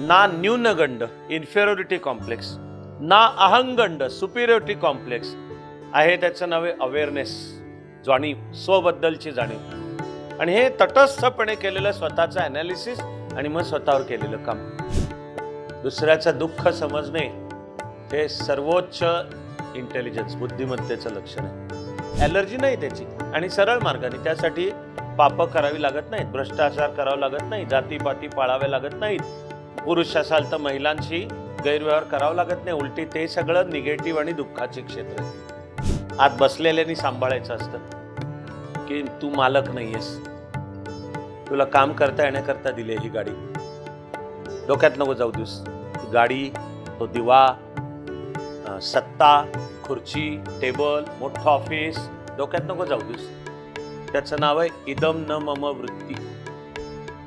ना न्यूनगंड inferiority complex ना अहंगंड सुपिरियोरिटी कॉम्प्लेक्स आहे त्याचं नवे अवेअरनेस जाणीव स्वबद्दलची जाणीव. आणि हे तटस्थपणे केलेलं स्वतःचं अनालिसिस आणि मग स्वतःवर केलेलं काम. दुसऱ्याचं दुःख समजणे हे सर्वोच्च इंटेलिजन्स बुद्धिमत्तेचं लक्षण आहे. ॲलर्जी नाही त्याची आणि सरळ मार्गाने त्यासाठी पापं करावी लागत नाहीत भ्रष्टाचार करावा लागत नाही जातीपाती पाळावे लागत नाहीत. पुरुष असाल तर महिलांशी गैरव्यवहार करावा लागत नाही. उलटी ते सगळं निगेटिव्ह आणि दुःखाचे क्षेत्र आत बसलेल्यानी सांभाळायचं असतं. की तू मालक नाहीयेस. तुला काम करता येण्याकरता दिली ही गाडी. डोक्यात नको जाऊ दिवस गाडी तो दिवा सत्ता खुर्ची टेबल मोठं ऑफिस डोक्यात नको जाऊ दिवस त्याचं नाव आहे इदम न मम वृत्ती.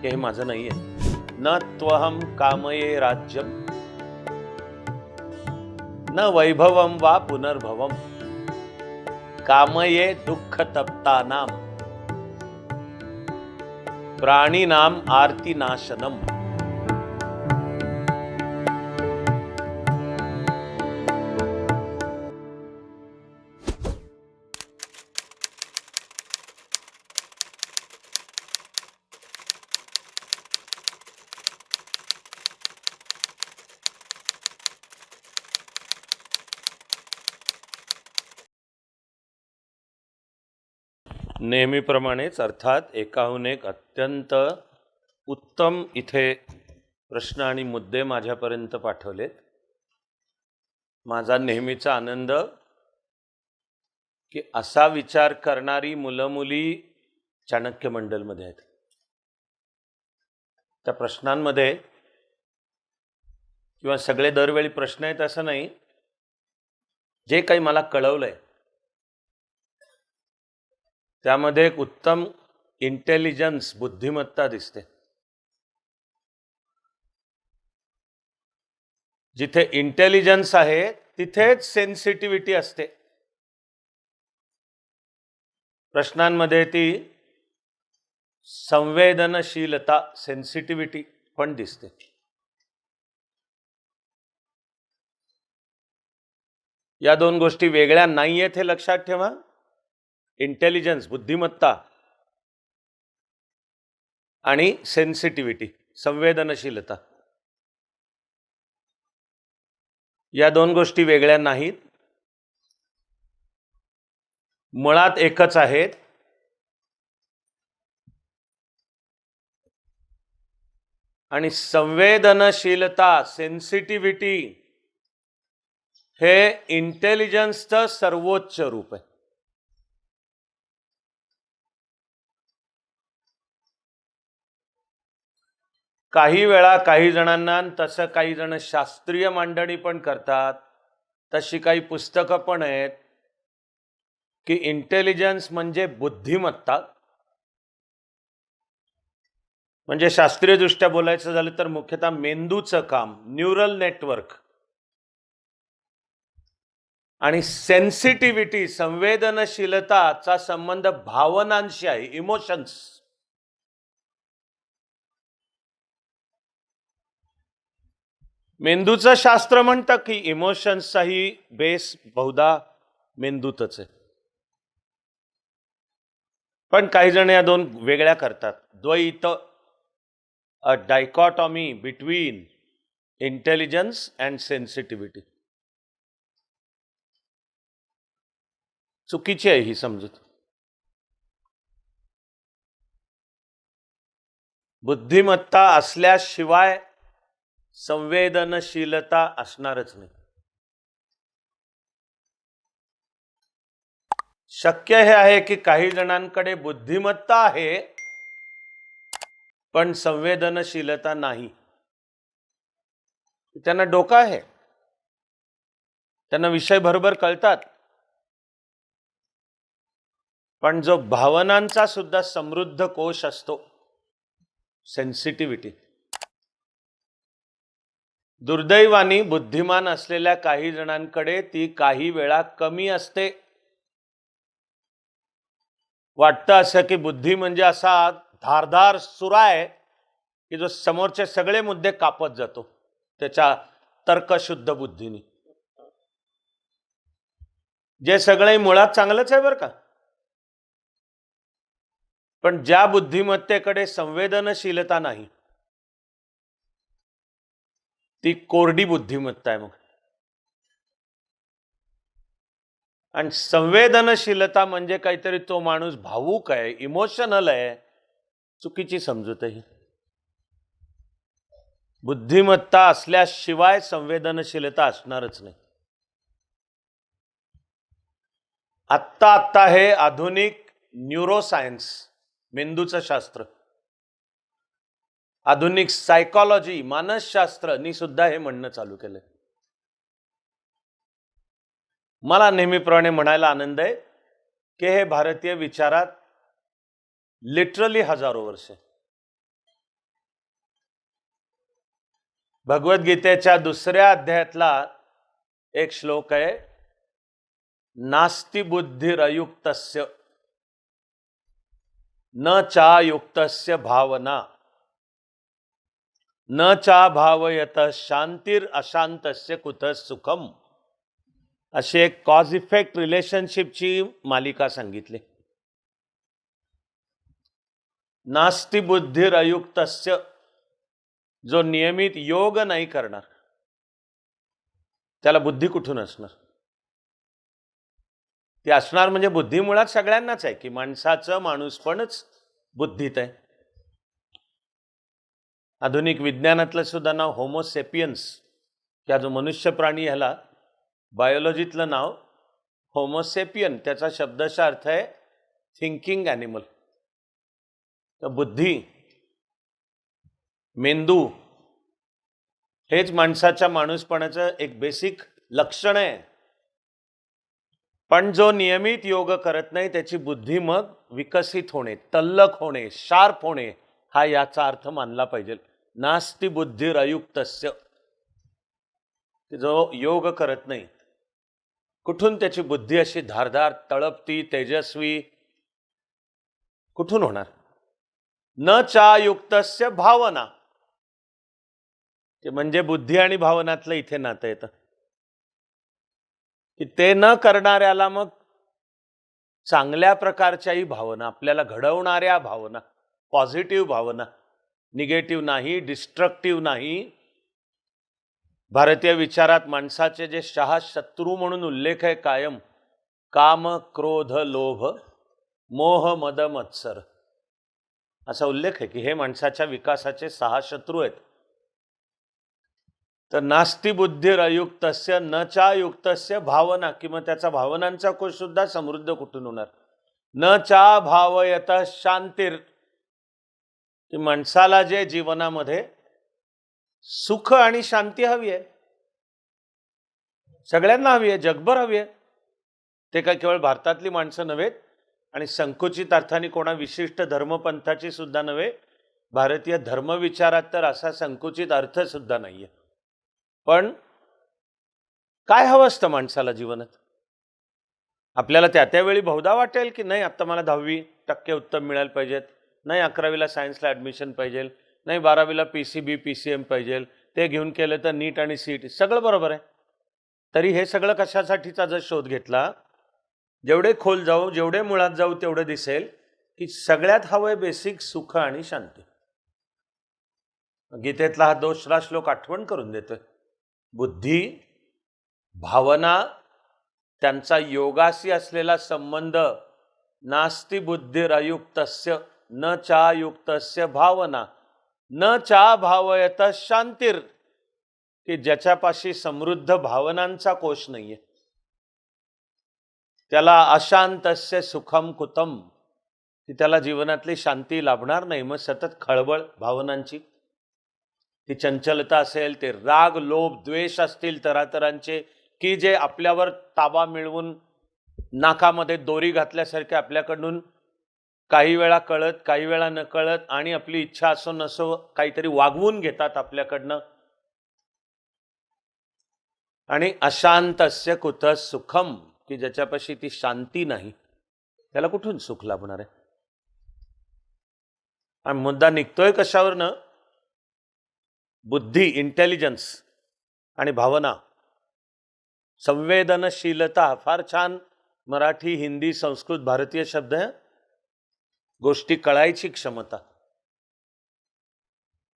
हे हे माझं नाही आहे न त्वहं कामये राज्यम। न वैभवम वा पुनर्भवम। कामये दुःख तप्तानाम प्राणीनाम आरती नाशनम नेहमीप्रमाणेच अर्थात एकाहून एक अत्यंत उत्तम इथे प्रश्न आणि मुद्दे माझ्यापर्यंत पाठवलेत. माझा नेहमीचा आनंद की असा विचार करणारी मुलं मुली चाणक्य मंडलमध्ये आहेत. त्या प्रश्नांमध्ये किंवा सगळे दरवेळी प्रश्न आहेत असं नाही जे काही मला कळवलंय त्यामध्ये एक उत्तम इंटेलिजन्स बुद्धिमत्ता दिसते. जिथे इंटेलिजन्स आहे तिथेच सेन्सिटिव्हिटी असते. प्रश्नांमध्ये ती संवेदनशीलता सेन्सिटिव्हिटी पण दिसते. या दोन गोष्टी वेगळ्या नाही आहेत हे लक्षात ठेवा. इंटेलिजन्स बुद्धिमत्ता आणि सेन्सिटिव्हिटी संवेदनशीलता. या दोन गोष्टी वेगळ्या नाहीत. मुळात एकच आहेत. आणि संवेदनशीलता सेन्सिटिव्हिटी हे इंटेलिजन्सचं सर्वोच्च रूप आहे. काही वेळा काही जणांना तसं काही जण शास्त्रीय मांडणी पण करतात तशी काही पुस्तकं पण आहेत की इंटेलिजन्स म्हणजे बुद्धिमत्ता. म्हणजे शास्त्रीय दृष्ट्या बोलायचं झालं तर मुख्यतः मेंदूचं काम न्यूरल नेटवर्क आणि सेन्सिटिव्हिटी संवेदनशीलताचा संबंध भावनांशी आहे इमोशन्स मेंदूचं शास्त्र म्हणतं की इमोशन्सचाही बेस बहुधा मेंदूतच आहे. पण काही जण या दोन वेगळ्या करतात. द्वैत a dichotomy between intelligence and sensitivity चुकीची आहे ही समजूत. बुद्धिमत्ता असल्याशिवाय संवेदनशीलता असणारच नाही शक्य हे आहे की काही जणांकडे बुद्धिमत्ता आहे पण संवेदनशीलता नाही. त्यांना डोकं आहे. त्यांना विषय बरोबर कळतात. पण जो भावनांचा सुद्धा समृद्ध कोश असतो सेन्सिटिव्हिटी दुर्दैवानी बुद्धिमान असलेल्या काही जणांकडे ती काही वेळा कमी असते. वाटतं असं की बुद्धी म्हणजे असा धारधार सुरा आहे की जो समोरचे सगळे मुद्दे कापत जातो त्याच्या तर्कशुद्ध बुद्धीने. जे सगळे मुळात चांगलंच आहे बरं का. पण ज्या बुद्धिमत्तेकडे संवेदनशीलता नाही ती कोरडी बुद्धिमत्ता आहे मग. आणि संवेदनशीलता म्हणजे काहीतरी तो माणूस भावूक आहे इमोशनल आहे चुकीची समजूत ही बुद्धिमत्ता असल्याशिवाय संवेदनशीलता असणारच नाही. आत्ता आत्ता हे आधुनिक न्यूरोसायन्स मेंदूचं शास्त्र. आधुनिक सायकॉलॉजी मानसशास्त्रनी सुद्धा हे म्हणणं चालू केलंय. मला नेहमीप्रमाणे म्हणायला आनंद आहे की हे भारतीय विचारात लिटरली हजारो वर्ष भगवद्गीतेच्या दुसऱ्या अध्यायातला एक श्लोक आहे नास्ति बुद्धिरयुक्तस्य न चायुक्तस्य भावना. न चा भावयत शांतीर अशांतस्य कुत सुखम. अशी एक कॉज इफेक्ट रिलेशनशिपची मालिका सांगितली. नास्ति बुद्धिर अयुक्तस्य जो नियमित योग नाही करणार त्याला बुद्धी कुठून असणार? ती असणार म्हणजे बुद्धी मुळात सगळ्यांनाच आहे की माणसाचं माणूसपणच बुद्धीत आहे. आधुनिक विज्ञानातलं सुद्धा नाव होमोसेपियन्स या जो मनुष्य प्राणी ह्याला बायोलॉजीतलं नाव होमोसेपियन त्याचा शब्दशा अर्थ आहे थिंकिंग ॲनिमल तर बुद्धी मेंदू हेच माणसाच्या माणूसपणाचं एक बेसिक लक्षण आहे. पण जो नियमित योग करत नाही त्याची बुद्धी मग विकसित होणे तल्लक होणे शार्प होणे हा याचा अर्थ मानला पाहिजे. नास्ती बुद्धिर जो योग करत नाही कुठून त्याची बुद्धी अशी धारधार तळपती तेजस्वी? कुठून होणार? न चायुक्तस्य भावना. ते म्हणजे बुद्धी आणि भावनातलं इथे नातं येतं. की ते न करणाऱ्याला मग चांगल्या प्रकारच्याही भावना आपल्याला घडवणाऱ्या भावना पॉझिटिव्ह भावना निगेटिव्ह नाही डिस्ट्रक्टिव्ह नाही. भारतीय विचारात माणसाचे जे शहा शत्रू म्हणून उल्लेख आहे कायम काम क्रोध लोभ मोह मद मत्सर. असा उल्लेख आहे की हे माणसाच्या विकासाचे सहा शत्रू आहेत. तर नास्ति न चायुक्तस्य भावना किंवा त्याचा भावनांचा कोश सुद्धा समृद्ध कुठून होणार? न चा भावयत शांतीर की माणसाला जे जीवनामध्ये सुख आणि शांती हवी आहे सगळ्यांना हवी आहे जगभर हवी आहे ते काय केवळ भारतातली माणसं नव्हेत आणि संकुचित अर्थाने कोणा विशिष्ट धर्मपंथाची सुद्धा नव्हे भारतीय धर्मविचारात तर असा संकुचित अर्थ सुद्धा नाहीये. पण काय हवं असतं माणसाला जीवनात? आपल्याला त्या त्यावेळी बहुधा वाटेल की नाही आता मला दहावी टक्के उत्तम मिळायला पाहिजेत. नाही अकरावीला सायन्सला ॲडमिशन पाहिजे नाही बारावीला P C B P C M पाहिजे ते घेऊन केलं तर नीट आणि सीट सगळं बरोबर आहे. तरी हे सगळं कशासाठीचा जर शोध घेतला जेवढे खोल जाऊ जेवढे मुळात जाऊ तेवढं दिसेल की सगळ्यात हवं आहे बेसिक सुख आणि शांती. गीतेतला हा दोसरा श्लोक आठवण करून देतोय. बुद्धी भावना त्यांचा योगाशी असलेला संबंध नास्ति बुद्धिरयुक्तस्य न चायुक्तस्य भावना न चा भावयत शांतीर की ज्याच्यापाशी समृद्ध भावनांचा कोश नाहीये. त्याला अशांतस्य सुखम कुतम की त्याला जीवनातली शांती लाभणार नाही मग सतत खळबळ भावनांची. ती चंचलता असेल ते राग लोभ द्वेष असतील तरातरांचे की जे आपल्यावर ताबा मिळवून नाकामध्ये दोरी घातल्यासारखे आपल्याकडून काही वेळा कळत काही वेळा न कळत आणि आपली इच्छा असो नसो काहीतरी वागवून घेतात आपल्याकडनं. आणि अशांतस्य कुत सुखम की ज्याच्यापाशी ती शांती नाही. त्याला कुठून सुख लाभणार आहे? आणि मुद्दा निघतोय कशावरनं? बुद्धी इंटेलिजन्स आणि भावना. संवेदनशीलता फार छान मराठी हिंदी संस्कृत भारतीय शब्द आहे. गोष्टी कळायची क्षमता.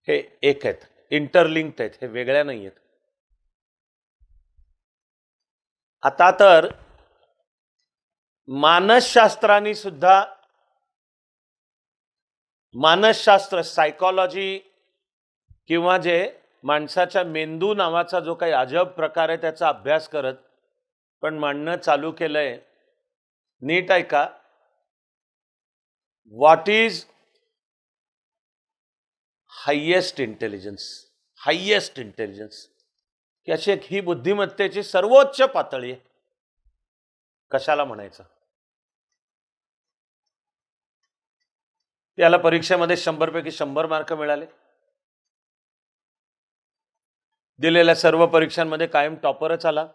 हे एक आहेत. इंटरलिंक्ड आहेत. हे वेगळ्या नाही आहेत. आता तर मानसशास्त्राने सुद्धा मानसशास्त्र सायकॉलॉजी किंवा जे माणसाच्या मेंदू नावाचा जो काही अजब प्रकार आहे त्याचा अभ्यास करत पण मांडणं चालू केलंय. नीट आहे का what is highest intelligence highest intelligence की अशी एक ही बुद्धिमत्तेची सर्वोच्च पातळी आहे. कशाला म्हणायचं? त्याला परीक्षेमध्ये शंभर पैकी शंभर मार्क मिळाले. दिलेल्या सर्व परीक्षांमध्ये कायम टॉपरच आला.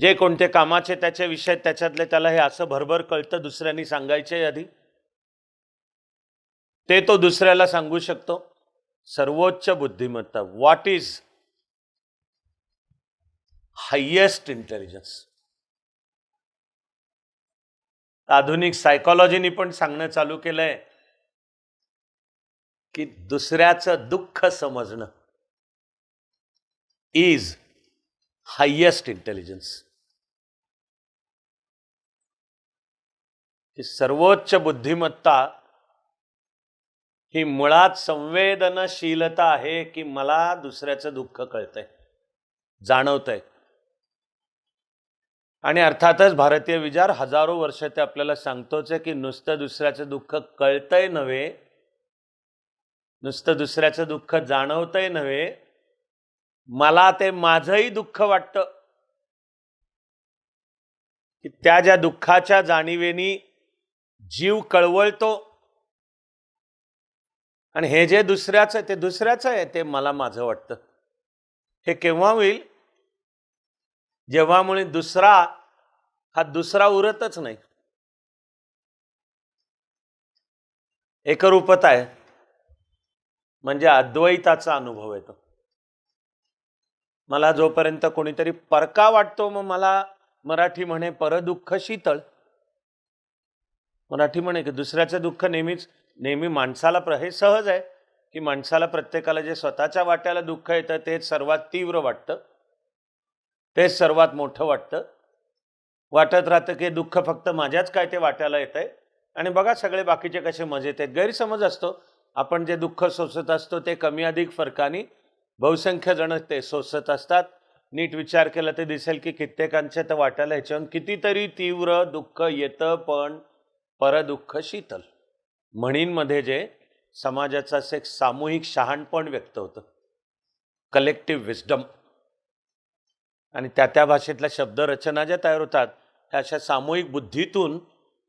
जे कोणते कामाचे त्याचे विषय त्याच्यातले त्याला हे असं भरभर कळतं दुसऱ्यांनी सांगायचे आधी. ते तो दुसऱ्याला सांगू शकतो. सर्वोच्च बुद्धिमत्ता व्हॉट इज हायेस्ट इंटेलिजन्स आधुनिक सायकॉलॉजीनी पण सांगणं चालू केलंय की दुसऱ्याचं दुःख समजणं इज हायेस्ट इंटेलिजन्स ही सर्वोच्च बुद्धिमत्ता ही मुळात संवेदनशीलता आहे की मला दुसऱ्याचं दुःख कळतंय जाणवतंय. आणि अर्थातच भारतीय विचार हजारो वर्ष ते आपल्याला सांगतोच आहे की नुसतं दुसऱ्याचं दुःख कळतंय नव्हे नुसतं दुसऱ्याचं दुःख जाणवतंय नव्हे मला ते माझंही दुःख वाटतं. की त्या ज्या दुःखाच्या जाणीवेनी जीव कळवळतो. आणि हे जे दुसऱ्याचं आहे ते दुसऱ्याचं आहे ते मला माझं वाटतं. हे केव्हा होईल? जेव्हामुळे दुसरा हा दुसरा उरतच नाही. एकरूपता आहे. म्हणजे अद्वैताचा अनुभव येतो. मला जोपर्यंत कोणीतरी परका वाटतो मग मला मराठी म्हणे परदुःख शीतळ. मराठी म्हणे की दुसऱ्याचं दुःख नेहमीच नेहमी माणसाला प्र हे सहज आहे की माणसाला प्रत्येकाला जे स्वतःच्या वाट्याला दुःख येतं तेच सर्वात तीव्र वाटतं. तेच सर्वात मोठं वाटतं. वाटत राहतं की दुःख फक्त माझ्याच काय ते वाट्याला येत आहे आणि बघा सगळे बाकीचे कसे मजेत आहेत. गैरसमज असतो. आपण जे दुःख सोसत असतो ते कमी अधिक फरकाने बहुसंख्य जण ते सोसत असतात. नीट विचार केला ते दिसेल की कित्येकांच्या तर वाट्याला ह्याच्याहून कितीतरी तीव्र दुःख येतं पण परदुःख शीतल. म्हणींमध्ये जे समाजाचं असं एक सामूहिक शहाणपण व्यक्त होतं. कलेक्टिव्ह विस्डम आणि त्या त्या भाषेतल्या शब्दरचना ज्या तयार होतात त्या अशा सामूहिक बुद्धीतून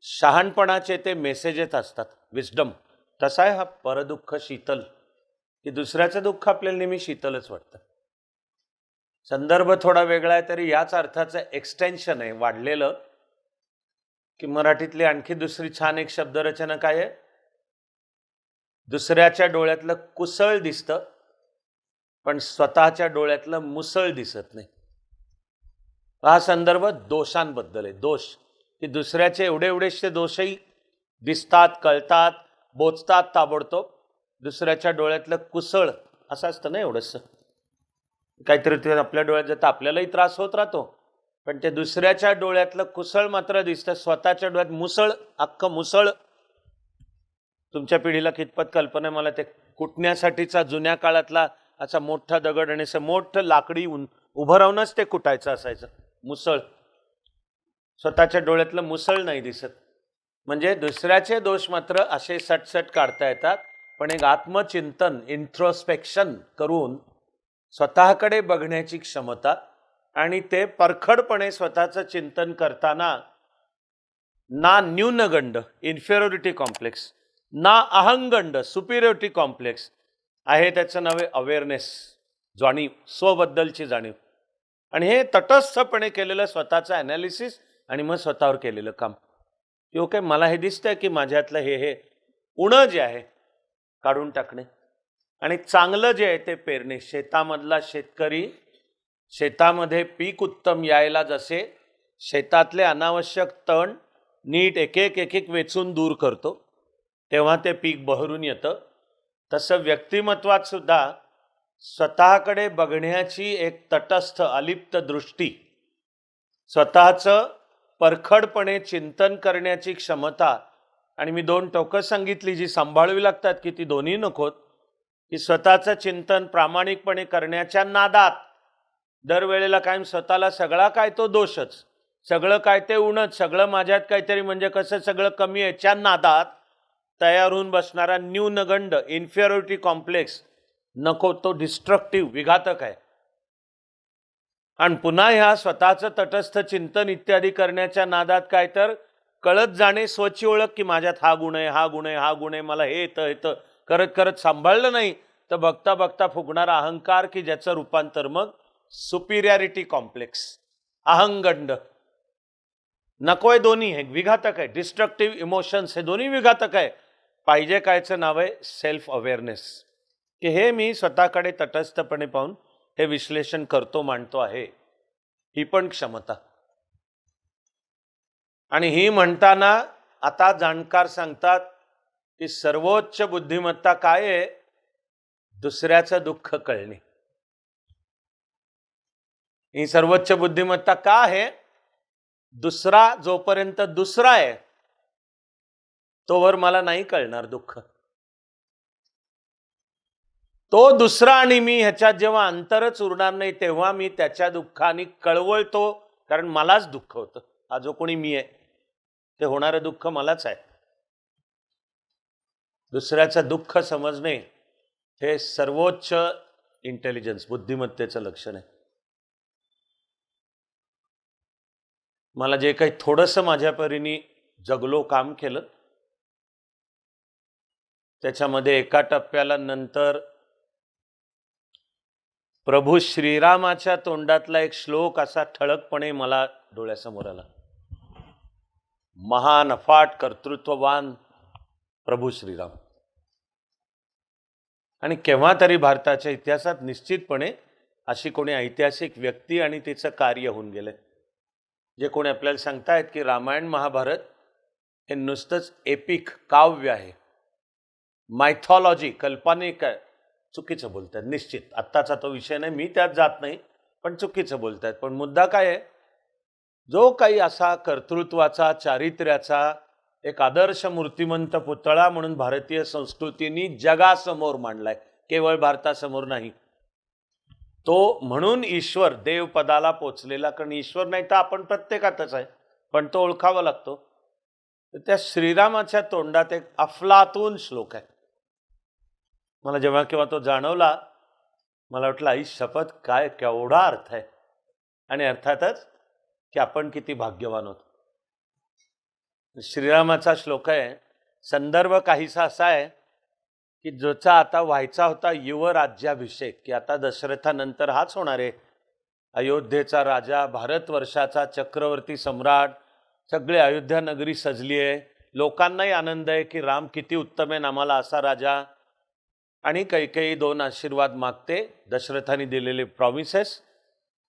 शहाणपणाचे ते मेसेजेस असतात. विस्डम तसा आहे हा परदुःख शीतल. की दुसऱ्याचं दुःख आपल्याला नेहमी शीतलच वाटतं. संदर्भ थोडा वेगळा आहे तरी याच अर्थाचं एक्सटेन्शन आहे. वाढलेलं की मराठीतली आणखी दुसरी छान एक शब्दरचना काय आहे? दुसऱ्याच्या डोळ्यातलं कुसळ दिसतं पण स्वतःच्या डोळ्यातलं मुसळ दिसत नाही. हा संदर्भ दोषांबद्दल आहे. दोष की दुसऱ्याचे एवढे एवढेशे दोषही दिसतात कळतात बोचतात ताबडतोब दुसऱ्याच्या डोळ्यातलं कुसळ असं असतं ना एवढंसं. काहीतरी ते आपल्या डोळ्यात जातं आपल्यालाही त्रास होत राहतो. पण ते दुसऱ्याच्या डोळ्यातलं कुसळ मात्र दिसतं. स्वतःच्या डोळ्यात मुसळ अख्खं मुसळ. तुमच्या पिढीला कितपत कल्पना मला ते कुटण्यासाठीचा जुन्या काळातला असा मोठा दगड आणि असं मोठं लाकडी उन उभं राहूनच ते कुटायचं असायचं. मुसळ. स्वतःच्या डोळ्यातलं मुसळ नाही दिसत. म्हणजे दुसऱ्याचे दोष मात्र असे सटसट काढता येतात. पण एक आत्मचिंतन इंट्रोस्पेक्शन करून स्वतःकडे बघण्याची क्षमता आणि ते परखडपणे स्वतःचं चिंतन करताना ना न्यूनगंड इन्फेरियोरिटी कॉम्प्लेक्स ना अहंगंड सुपिरियोरिटी कॉम्प्लेक्स आहे त्याचं नाव आहे अवेअरनेस जाणीव स्वबद्दलची जाणीव. आणि हे तटस्थपणे केलेलं स्वतःचं ॲनालिसिस आणि मग स्वतःवर केलेलं काम. की ओके मला हे दिसतंय की माझ्यातलं हे हे उणं जे आहे काढून टाकणे. आणि चांगलं जे आहे ते पेरणे. शेतामधला शेतकरी शेतामध्ये पीक उत्तम यायला जसे शेतातले अनावश्यक तण नीट एक एक एक एक वेचून दूर करतो तेव्हा ते पीक बहरून येतं. तसं व्यक्तिमत्वात सुद्धा स्वतःकडे बघण्याची एक तटस्थ अलिप्त दृष्टी स्वतःचं परखडपणे चिंतन करण्याची क्षमता आणि मी दोन टोकं सांगितली जी सांभाळावी लागतात की ती दोन्ही नकोत की स्वतःचं चिंतन प्रामाणिकपणे करण्याच्या नादात दरवेळेला कायम स्वतःला सगळा काय तो दोषच. सगळं काय ते उणच सगळं माझ्यात काहीतरी म्हणजे कसं सगळं कमी आहे. च्या नादात तयार होऊन बसणारा न्यूनगंड इन्फिअरिटी कॉम्प्लेक्स नको तो डिस्ट्रक्टिव्ह विघातक आहे. आणि पुन्हा ह्या स्वतःचं तटस्थ चिंतन इत्यादी करण्याच्या नादात काय तर कळत जाणे स्वची ओळख की माझ्यात हा गुण आहे हा गुण आहे हा गुण आहे मला हे येतं येतं. करत करत सांभाळलं नाही तर बघता बघता फुगणारा अहंकार की ज्याचं रूपांतर मग सुपिरियरिटी कॉम्प्लेक्स अहंगंड. नकोय दोन्ही हे विघातक आहे. डिस्ट्रक्टिव्ह इमोशन्स हे दोन्ही विघातक आहे. पाहिजे कायचं नाव आहे सेल्फ अवेअरनेस की हे मी स्वतःकडे तटस्थपणे पाहून हे विश्लेषण करतो मांडतो आहे. ही पण क्षमता. आणि ही म्हणताना आता जाणकार सांगतात की सर्वोच्च बुद्धिमत्ता काय आहे? दुसऱ्याचं दुःख कळणे. ही सर्वोच्च बुद्धिमत्ता का आहे? दुसरा जोपर्यंत दुसरा आहे तोवर मला नाही कळणार दुःख. तो दुसरा आणि मी ह्याच्यात जेव्हा अंतरच उरणार नाही तेव्हा मी त्याच्या दुःखाने कळवळतो कारण मलाच दुःख होतं. हा जो कोणी मी आहे ते होणारं दुःख मलाच आहे. दुसऱ्याचं दुःख समजणे हे सर्वोच्च इंटेलिजन्स बुद्धिमत्तेचं लक्षण आहे. मला जे काही थोडंसं माझ्या परीने जगलो काम केलं त्याच्यामध्ये एका टप्प्याला नंतर प्रभू श्रीरामाच्या तोंडातला एक श्लोक असा ठळकपणे मला डोळ्यासमोर आला. महान अफाट कर्तृत्ववान प्रभू श्रीराम. आणि केव्हा तरी भारताच्या इतिहासात निश्चितपणे अशी कोणी ऐतिहासिक व्यक्ती आणि तिचं कार्य होऊन गेले जे कोणी आपल्याला सांगतायत की रामायण महाभारत हे नुसतंच एपिक काव्य आहे. मायथॉलॉजी कल्पनिक आहे. चुकीचं बोलतात निश्चित. आत्ताचा तो विषय नाही मी त्यात जात नाही पण चुकीचं बोलतात पण मुद्दा काय आहे? जो काही असा कर्तृत्वाचा चारित्र्याचा एक आदर्श मूर्तिमंत पुतळा म्हणून भारतीय संस्कृतीनी जगासमोर मांडलाय. केवळ भारतासमोर नाही तो म्हणून ईश्वर देवपदाला पोचलेला कारण ईश्वर नाही तर आपण प्रत्येकातच आहे. पण तो ओळखावा लागतो. तर त्या श्रीरामाच्या तोंडात एक अफलातून श्लोक आहे. मला जेव्हा केव्हा तो जाणवला मला वाटलं आई शपथ काय? केवढा अर्थ आहे. आणि अर्थातच की आपण किती भाग्यवान होतो. श्रीरामाचा श्लोक आहे संदर्भ काहीसा असा आहे की ज्याचा आता व्हायचा होता युवराज्याभिषेक की आता दशरथानंतर हाच होणार आहे. अयोध्येचा राजा भारतवर्षाचा चक्रवर्ती सम्राट सगळे अयोध्या नगरी सजली आहे. लोकांनाही आनंद आहे की राम किती उत्तम आहे आम्हाला असा राजा. आणि काही काही दोन आशीर्वाद मागते. दशरथाने दिलेले प्रॉमिसेस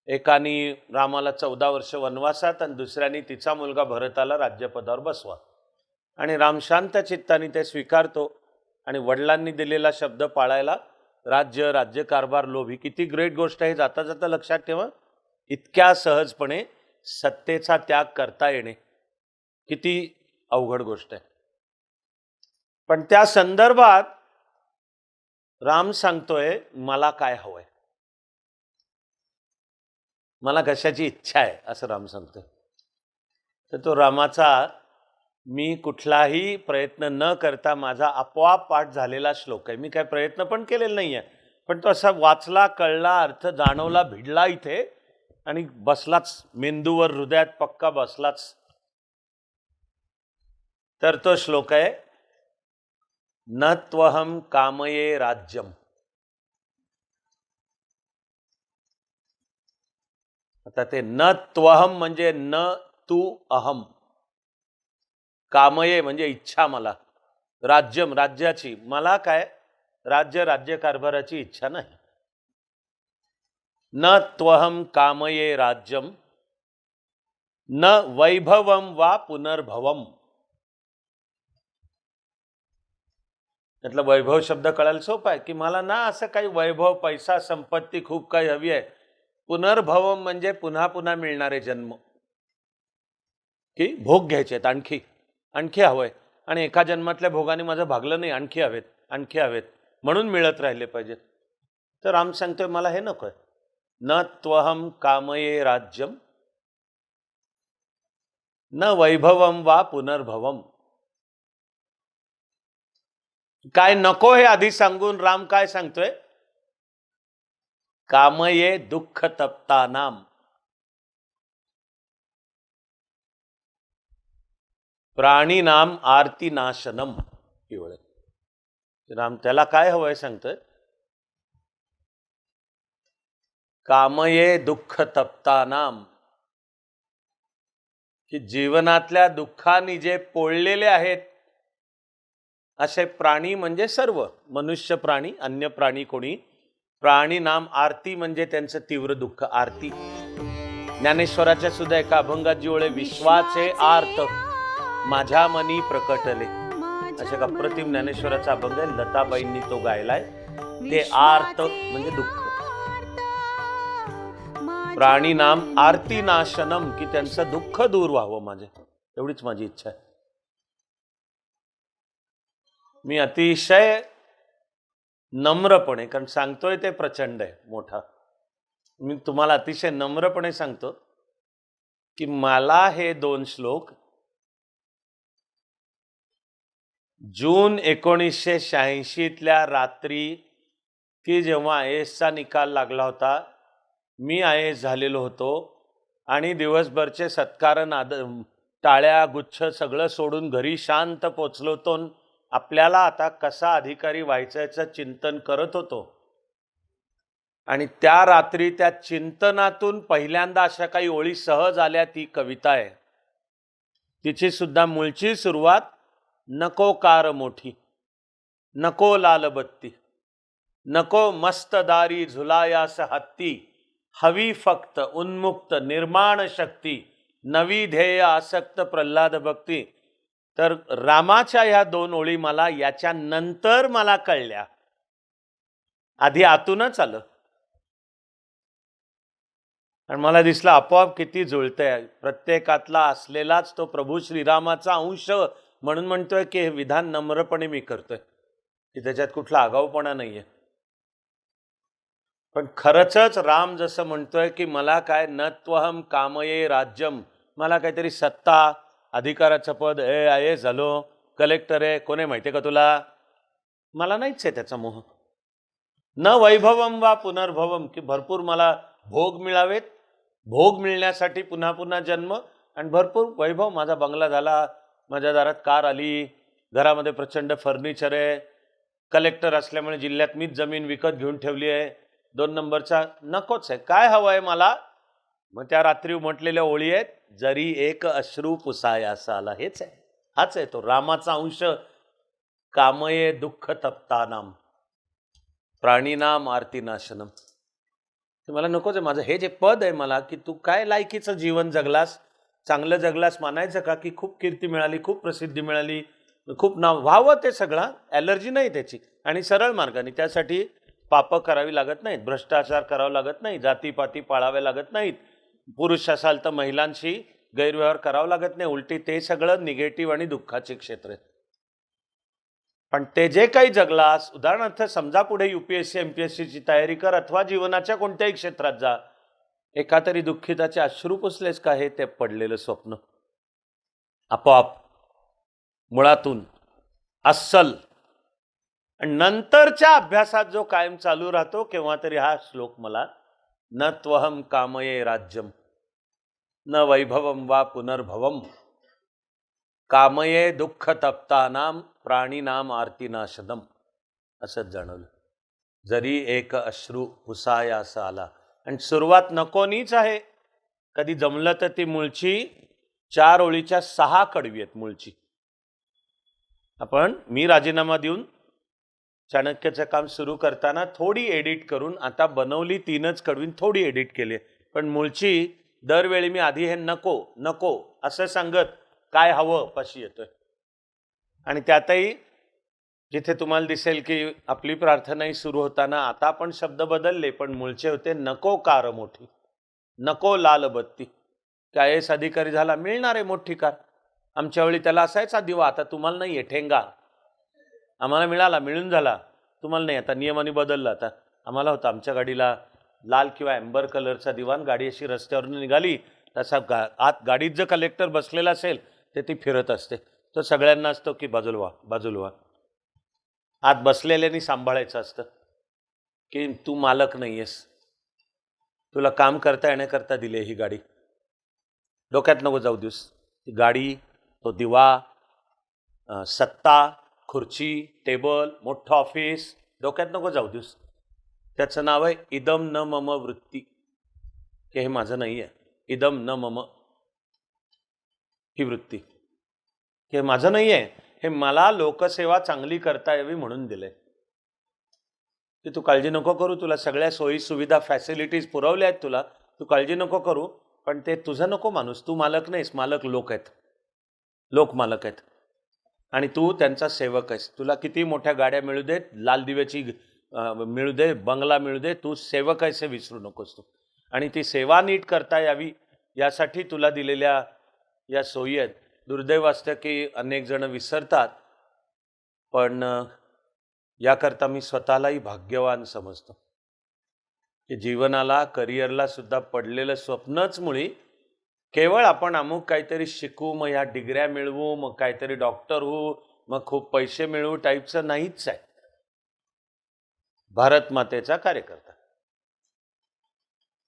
एकानी रामाला चौदा वर्ष वनवासात आणि दुसऱ्यानी तिचा मुलगा भरताला राज्यपदावर बसवा. आणि राम शांत चित्ताने ते स्वीकारतो. आणि वडिलांनी दिलेला शब्द पाळायला राज्य राज्यकारभार लोभी. किती ग्रेट गोष्ट आहे. जाता जाता लक्षात ठेवा. इतक्या सहजपणे सत्तेचा त्याग करता येणे. किती अवघड गोष्ट आहे. पण त्या संदर्भात राम सांगतोय मला काय हवंय? मला कशाची इच्छा आहे असं राम सांगतोय. तर तो रामाचा मी कुठलाही प्रयत्न न करता माझा आपोआप पाठ झालेला श्लोक आहे. मी काय प्रयत्न पण केलेला नाही आहे पण तो असा वाचला कळला अर्थ जाणवला भिडला इथे आणि बसलाच मेंदूवर हृदयात पक्का बसलाच. तर तो श्लोक आहे न त्वहम कामये राज्यम आता ते न त्वहम म्हणजे न तू अहम कामये म्हणजे इच्छा मला. राज्यम राज्याची. मला काय? राज्य राज्यकारभाराची इच्छा नाही. न त्वहम कामये राज्यम न वैभवम वा पुनर्भवम. त्यातला वैभव शब्द कळायला सोपा आहे की मला ना असं काही वैभव पैसा संपत्ती खूप काही हवी आहे. पुनर्भवम म्हणजे पुन्हा पुन्हा मिळणारे जन्म. की भोग घ्यायचे आहेत आणखी. आणखी हवंय. आणि एका जन्मातल्या भोगाने माझं भागलं नाही आणखी हवेत आणखी हवेत. म्हणून मिळत राहिले पाहिजेत. तर राम सांगतोय मला हे नको आहे न त्वहम कामये राज्यम न वैभवम वा पुनर्भवम. काय नको हे आधी सांगून राम काय सांगतोय? कामये दुःख तप्ता नाम प्राणीनाम आरती नाशनम एवढं राम त्याला काय हवंय सांगतोय? कामये दुःख तप्तानाम. की जीवनातल्या दुःखाने जे पोळलेले आहेत असे प्राणी म्हणजे सर्व मनुष्य प्राणी अन्य प्राणी कोणी. प्राणी नाम आरती म्हणजे त्यांचं तीव्र दुःख आरती. ज्ञानेश्वराच्या सुद्धा एका अभंगात जिवळे विश्वाचे आर्त. माझ्या मनी प्रकटले. अशा अप्रतिम ज्ञानेश्वराचा अभंग आहे लताबाईंनी तो गायलाय. ते आर्त म्हणजे दुःख. प्राणी नाम आरती नाशनम की त्यांचं दुःख दूर व्हावं माझे. एवढीच माझी इच्छा आहे. मी अतिशय नम्रपणे कारण सांगतोय ते प्रचंड आहे मोठा. मी तुम्हाला अतिशय नम्रपणे सांगतो की मला हे दोन श्लोक जून एकोणीसशे शहाऐंशीतल्या रात्री की जेव्हा आय एसचा निकाल लागला होता मी आय एस झालेलो होतो आणि दिवसभरचे सत्कारण आद टाळ्या गुच्छ सगळं सोडून घरी शांत पोचलो होतो आपल्याला आता कसा अधिकारी व्हायचं चिंतन करत होतो. आणि त्या रात्री त्या चिंतनातून पहिल्यांदा अशा काही ओळी सहज आल्या ती कविता आहे. तिची सुद्धा मूळची सुरुवात नको कार मोठी नको लालबत्ती नको मस्तदारी झुलायास हत्ती हवी फक्त उन्मुक्त निर्माण शक्ती नवी ध्येय आसक्त प्रल्हाद भक्ती. तर रामाच्या ह्या दोन ओळी मला याच्या नंतर मला कळल्या. आधी आतूनच आलं. आणि मला दिसलं आपोआप किती जुळतंय. प्रत्येकातला असलेलाच तो प्रभू श्रीरामाचा अंश म्हणून म्हणतोय की हे विधान नम्रपणे मी करतोय की त्याच्यात कुठला आगाऊपणा नाहीये. पण खरंच राम जसं म्हणतोय की मला काय नत्वहम कामये राज्यम मला काहीतरी सत्ता अधिकाराचं पद ए आय ए झालो कलेक्टर आहे कोणी माहिती का तुला? मला नाहीच आहे त्याचा मोह. न वैभवम वा पुनर्भवम की भरपूर मला भोग मिळावेत भोग मिळण्यासाठी पुन्हा पुन्हा जन्म आणि भरपूर वैभव माझा बंगला झाला माझ्या दारात कार आली. घरामध्ये प्रचंड फर्निचर आहे. कलेक्टर असल्यामुळे जिल्ह्यात मीच जमीन विकत घेऊन ठेवली आहे. दोन नंबरचा नकोच आहे. काय हवं आहे मला? मग त्या रात्री म्हटलेल्या ओळी आहेत. जरी एक अश्रू पुसायासा आला. हेच आहे. हाच आहे तो. रामाचा अंश. कामये दुःख तप्तानाम. प्राणीनाम आरतीनाशनम ते मला नकोच आहे. माझं हे जे पद आहे मला की तू काय लायकीचं जीवन जगलास? चांगलं जगलास मानायचं का की खूप कीर्ती मिळाली खूप प्रसिद्धी मिळाली खूप नाव व्हावं ते सगळं ॲलर्जी नाही त्याची. आणि सरळ मार्गाने त्यासाठी पापं करावी लागत नाहीत भ्रष्टाचार करावा लागत नाही जातीपाती पाळावे लागत नाहीत. पुरुष असाल तर महिलांशी गैरव्यवहार करावा लागत नाही उलटी ते सगळं निगेटिव्ह आणि दुःखाचे क्षेत्र आहेत. पण ते जे काही जगलास उदाहरणार्थ समजा पुढे युपीएससी एम पी एस सीची तयारी कर अथवा जीवनाच्या कोणत्याही क्षेत्रात जा एका तरी दुःखिताचे अश्रू पुसलेच का हे ते पडलेलं स्वप्न? आपोआप मुळातून अस्सल. नंतरच्या अभ्यासात जो कायम चालू राहतो केव्हा तरी हा श्लोक मला न त्वहम कामये राज्यम न वैभवम वा पुनर्भवम कामये दुःख तप्तानाम प्राणीनाम आरतीनाशदम असंच जाणवलं. जरी एक अश्रू पुसायास आला आणि सुरुवात नकोनीच आहे. कधी जमलं तर ती मुळची चार ओळीच्या सहा कडवी आहेत मूळची आपण मी राजीनामा देऊन चाणक्याचं काम सुरू करताना थोडी एडिट करून आता बनवली तीनच कडवीन थोडी एडिट केली पण मूळची दरवेळी मी आधी हे नको नको असं सांगत काय हवं पाशी येतोय. आणि त्यातही जिथे तुम्हाला दिसेल की आपली प्रार्थनाही सुरू होताना आता आपण शब्द बदलले पण मूळचे होते नको कार मोठी नको लाल बत्ती. काय एस अधिकारी झाला? मिळणार आहे मोठी कार. आमच्या वेळी त्याला असायचा दिवा आता तुम्हाला नाही आहे ठेंगा. आम्हाला मिळाला मिळून झाला. तुम्हाला नाही आता नियमाने बदलला. आता आम्हाला होता आमच्या गाडीला लाल किंवा एम्बर कलरचा दिवाण गाडी अशी रस्त्यावरून निघाली. तसा गा आत गाडीत जर कलेक्टर बसलेला असेल तर ती फिरत असते. तो सगळ्यांना असतो की बाजूल व्हा बाजूल व्हा. आत बसलेल्यानी सांभाळायचं असतं. की तू मालक नाही आहेस तुला काम करता येण्याकरता दिली ही गाडी. डोक्यात नको जाऊ दिवस ती गाडी तो दिवा सत्ता खुर्ची टेबल मोठं ऑफिस डोक्यात नको जाऊ दिवस त्याचं नाव आहे इदम न मम वृत्ती. की हे माझं नाही आहे इदम न मम ही वृत्ती. की हे माझं नाही आहे हे मला लोकसेवा चांगली करता यावी म्हणून दिले. की तू काळजी नको करू तुला सगळ्या सोयी सुविधा फॅसिलिटीज पुरवल्या आहेत तुला. तू काळजी नको करू पण ते तुझं नको माणूस तू मालक नाहीस मालक लोक आहेत. लोक मालक आहेत. आणि तू त्यांचा सेवक आहेस. तुला किती मोठ्या गाड्या मिळू देत लाल दिव्याची मिळू दे बंगला मिळू दे तू सेवक आहेस हे विसरू नकोस तू. आणि ती सेवा नीट करता यावी यासाठी तुला दिलेल्या या सोयी आहेत. दुर्दैव असतं की अनेक जण विसरतात पण याकरता मी स्वतःलाही भाग्यवान समजतो. की जीवनाला करिअरला सुद्धा पडलेलं स्वप्नच मुळी केवळ आपण अमुक काहीतरी शिकू मग ह्या डिग्र्या मिळवू मग काहीतरी डॉक्टर होऊ मग खूप पैसे मिळवू टाईपचं नाहीच आहे. भारत मातेचा कार्यकर्ता.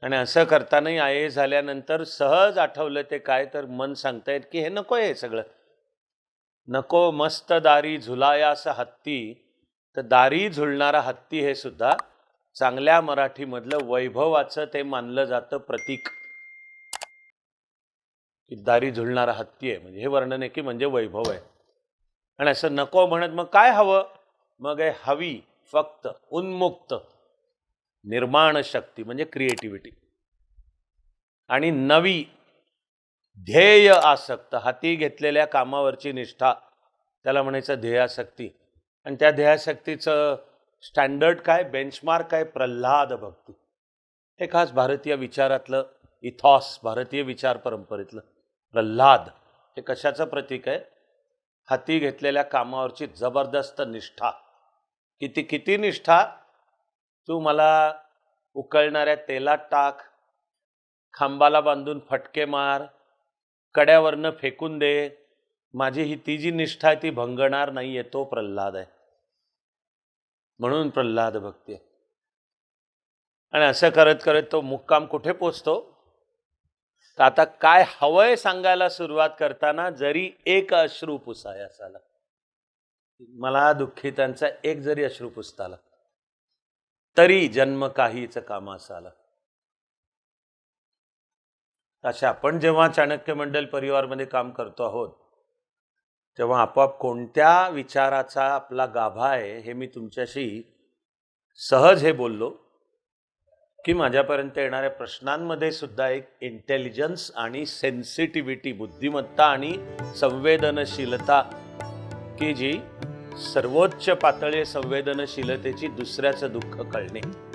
आणि असं करतानाही आय ए झाल्यानंतर सहज आठवलं ते काय तर मन सांगतायत की हे नको आहे हे सगळं. नको मस्त दारी झुलायास हत्ती. तर दारी झुलणारा हत्ती हे सुद्धा चांगल्या मराठीमधलं वैभवाचं ते मानलं जातं प्रतीक. की दारी झुलणारा हत्ती आहे. म्हणजे हे वर्णन आहे की म्हणजे वैभव आहे. आणि असं नको म्हणत मग काय हवं? मग आहे हवी फक्त उन्मुक्त. निर्माण शक्ती म्हणजे क्रिएटिव्हिटी आणि नवी ध्येय आसक्त हाती घेतलेल्या कामावरची निष्ठा त्याला म्हणायचं ध्येयासक्ती. आणि त्या ध्येयासक्तीचं स्टँडर्ड काय? बेंचमार्क काय? प्रल्हाद भक्ती. हे खास भारतीय विचारातलं इथॉस भारतीय विचार परंपरेतलं प्रल्हाद हे कशाचं प्रतीक आहे? हाती घेतलेल्या कामावरची जबरदस्त निष्ठा. किती किती निष्ठा? तू मला उकळणाऱ्या तेलात टाक खांबाला बांधून फटके मार कड्यावरनं फेकून दे. माझी ही ती जी निष्ठा आहे ती भंगणार नाही आहे तो प्रल्हाद आहे. म्हणून प्रल्हाद भक्ती आहे. आणि असं करत करत तो मुक्काम कुठे पोचतो? तर आता काय हवंय सांगायला सुरुवात करताना जरी एक अश्रू पुसाय असाला मला दुःखितांचा एक जरी अश्रू पुसता आला तरी जन्म काहीच कामास आला अशा आपण जेव्हा चाणक्य मंडल परिवारमध्ये काम करतो आहोत तेव्हा आपोआप कोणत्या विचाराचा आपला गाभा आहे हे मी तुमच्याशी सहज हे बोललो की माझ्यापर्यंत येणाऱ्या प्रश्नांमध्ये सुद्धा एक इंटेलिजन्स आणि सेन्सिटिव्हिटी बुद्धिमत्ता आणि संवेदनशीलता की जी सर्वोच्च पातळी संवेदनशीलतेची दुसऱ्याचं दुःख कळणे.